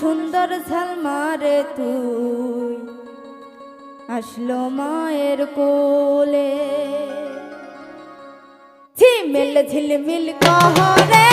সুন্দর ঝালমারে তুই আসলো মায়ের কোলে। ঝিমিল ঝিলমিল কহরে